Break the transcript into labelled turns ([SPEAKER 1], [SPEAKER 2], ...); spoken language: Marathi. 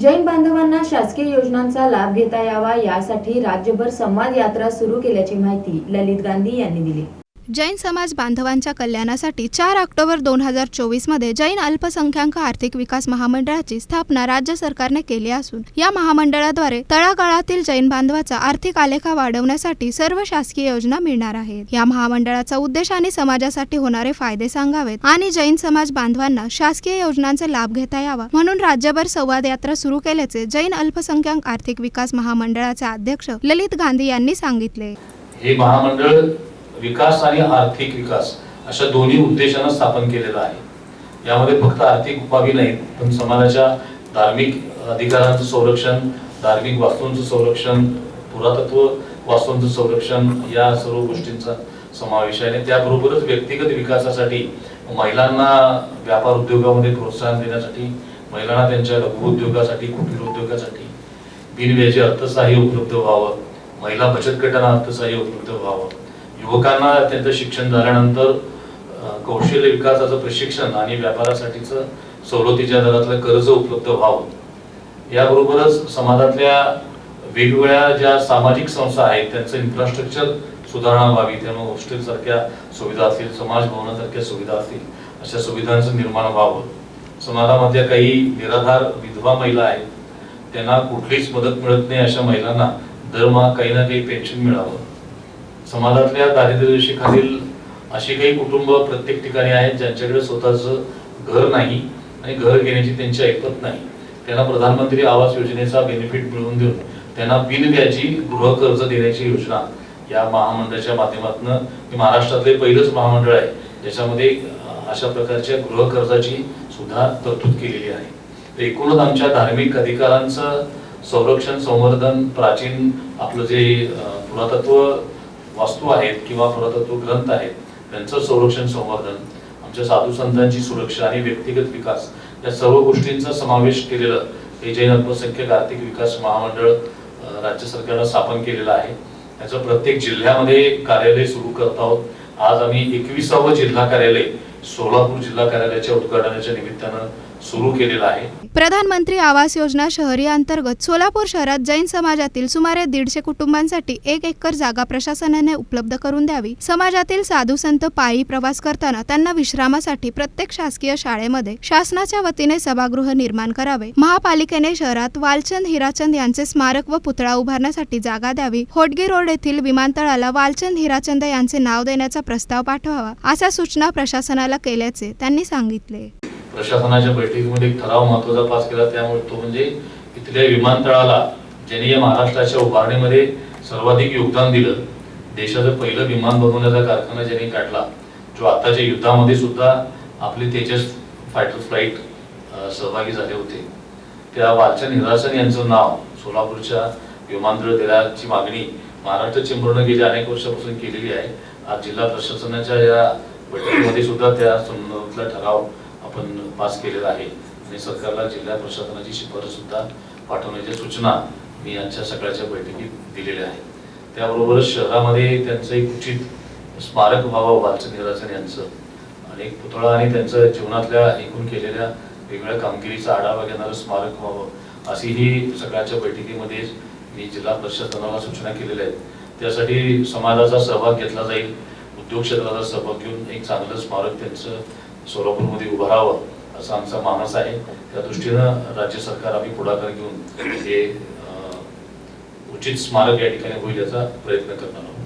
[SPEAKER 1] जैन बांधवांना शासकीय योजनांचा लाभ घेता यावा यासाठी राज्यभर संवाद यात्रा सुरू केल्याची माहिती ललित गांधी यांनी दिली.
[SPEAKER 2] जैन समाज बांधवांच्या कल्याणासाठी चार ऑक्टोबर दोन हजार चोवीसमध्ये जैन अल्पसंख्याक आर्थिक विकास महामंडळाची स्थापना राज्य सरकारने केली असून या महामंडळाद्वारे तळागाळातील जैन बांधवाचा आर्थिक आलेखा वाढवण्यासाठी सर्व शासकीय योजना मिळणार आहेत. या महामंडळाचा उद्देश आणि समाजासाठी होणारे फायदे सांगावेत आणि जैन समाज बांधवांना शासकीय योजनांचा लाभ घेता यावा. म्हणून राज्यभर संवाद यात्रा सुरू केल्याचे जैन अल्पसंख्याक आर्थिक विकास महामंडळाचे अध्यक्ष ललित गांधी यांनी सांगितले.
[SPEAKER 3] हे महामंडळ विकास आणि आर्थिक विकास अशा दोन्ही उद्देशानं स्थापन केलेलं आहे. यामध्ये फक्त आर्थिक बाबी नाहीत पण समाजाच्या धार्मिक अधिकारांचं संरक्षण धार्मिक वास्तूंचं संरक्षण पुरातत्व वास्तूंचं संरक्षण या सर्व गोष्टींचा समावेश आहे. आणि त्याबरोबरच व्यक्तिगत विकासासाठी महिलांना व्यापार उद्योगामध्ये प्रोत्साहन देण्यासाठी महिलांना त्यांच्या लघु उद्योगासाठी कुटीर उद्योगासाठी बिनव्याजी अर्थसहाय्य उपलब्ध व्हावं महिला बचत गटांना अर्थसहाय्य उपलब्ध व्हावं. युवकांना त्यांचं शिक्षण झाल्यानंतर कौशल्य विकासाचं प्रशिक्षण आणि व्यापारासाठीचं सवलतीच्या दरातलं कर्ज उपलब्ध व्हावं. याबरोबरच समाजातल्या वेगवेगळ्या ज्या सामाजिक संस्था आहेत त्यांचं इन्फ्रास्ट्रक्चर सुधारणा व्हावी त्यामुळे हॉस्टेल सारख्या सुविधा असतील समाज भवनासारख्या सुविधा असतील अशा सुविधांचं निर्माण व्हावं. समाजामधल्या काही निराधार विधवा महिला आहेत त्यांना कुठलीच मदत मिळत नाही अशा महिलांना दरमहा काही ना काही पेन्शन मिळावं. समाजातल्या दारिद्र्यरेषेखालील अशी काही कुटुंब प्रत्येक ठिकाणी आहेत ज्यांच्याकडे स्वतःचं घर नाही आणि घर घेण्याची त्यांची ऐकत नाही. त्यांना प्रधानमंत्री आवास योजनेचा बेनिफिट मिळवून देऊन त्यांना बिनव्याजी गृह कर्ज देण्याची योजना या महामंडळाच्या माध्यमातून हे महाराष्ट्रातले पहिलंच महामंडळ आहे. ज्याच्यामध्ये अशा प्रकारच्या गृह कर्जाची सुद्धा तरतूद केलेली आहे. तर एकूणच आमच्या धार्मिक अधिकारांचं संरक्षण संवर्धन प्राचीन आपलं जे पुरातत्व वास्तू आहेत किंवा पुरातत्व ग्रंथ आहेत त्यांचं संरक्षण संवर्धन आमच्या साधू संतांची सुरक्षा आणि व्यक्तिगत विकास या सर्व गोष्टींचा समावेश केलेलं हे जैन अल्पसंख्यक आर्थिक विकास महामंडळ राज्य सरकारनं स्थापन केलेलं आहे. याचं प्रत्येक जिल्ह्यामध्ये कार्यालय सुरू करत आहोत. आज आम्ही एकविसावं जिल्हा कार्यालय सोलापूर जिल्हा कार्यालयाच्या उद्घाटनाच्या निमित्तानं सुरू केलेला आहे.
[SPEAKER 2] प्रधानमंत्री आवास योजना शहरी अंतर्गत सोलापूर शहरात जैन समाजातील सुमारे दीडशे कुटुंबांसाठी एक एकर जागा प्रशासनाने उपलब्ध करून द्यावी. समाजातील साधू संत पायी प्रवास करताना त्यांना विश्रामासाठी प्रत्येक शासकीय शाळेमध्ये शासनाच्या वतीने सभागृह निर्माण करावे. महापालिकेने शहरात वालचंद हिराचंद यांचे स्मारक व पुतळा उभारण्यासाठी जागा द्यावी. होटगी रोड येथील विमानतळाला वालचंद हिराचंद यांचे नाव देण्याचा प्रस्ताव पाठवावा अशा सूचना प्रशासनाला केल्याचे त्यांनी सांगितले.
[SPEAKER 3] प्रशासनाच्या बैठकीमध्ये एक ठराव महत्त्वाचा पास केला. त्यामुळे तो म्हणजे इथल्या विमानतळाला ज्यांनी या महाराष्ट्राच्या उभारणीमध्ये सर्वाधिक योगदान दिलं देशाचं पहिलं विमान बनवण्याचा कारखाना ज्यांनी काढला जो आताच्या युद्धामध्ये सुद्धा आपले तेजस फायटर फ्लाईट सहभागी झाले होते. त्या वालचंद हिरासन यांचं नाव सोलापूरच्या विमानतळ देण्याची मागणी महाराष्ट्र चेंबरनं गेल्या अनेक वर्षापासून केलेली आहे. आज जिल्हा प्रशासनाच्या या बैठकीमध्ये सुद्धा त्या संदर्भातला ठराव आपण पास केलेला आहे. आणि सरकारला जिल्हा प्रशासनाची शिफारस सुद्धा पाठवण्याच्या सूचना मी आजच्या सकाळच्या बैठकीत दिलेल्या आहेत. त्याबरोबरच शहरामध्ये त्यांचं एक उचित स्मारक व्हावं वालचंद निरासन यांचं आणि एक पुतळा आणि त्यांचं जीवनातल्या एकूण केलेल्या वेगवेगळ्या कामगिरीचा आढावा घेणारं स्मारक व्हावं अशी ही सकाळच्या बैठकीमध्ये मी जिल्हा प्रशासनाला सूचना केलेल्या आहेत. त्यासाठी समाजाचा सहभाग घेतला जाईल. उद्योग क्षेत्राचा सहभाग घेऊन एक चांगलं स्मारक त्यांचं सोलापूरमध्ये उभारावं असा आमचा मानस आहे. त्या दृष्टीनं राज्य सरकार आम्ही पुढाकार घेऊन हे उचित स्मारक या ठिकाणी होईल याचा प्रयत्न करणार आहोत.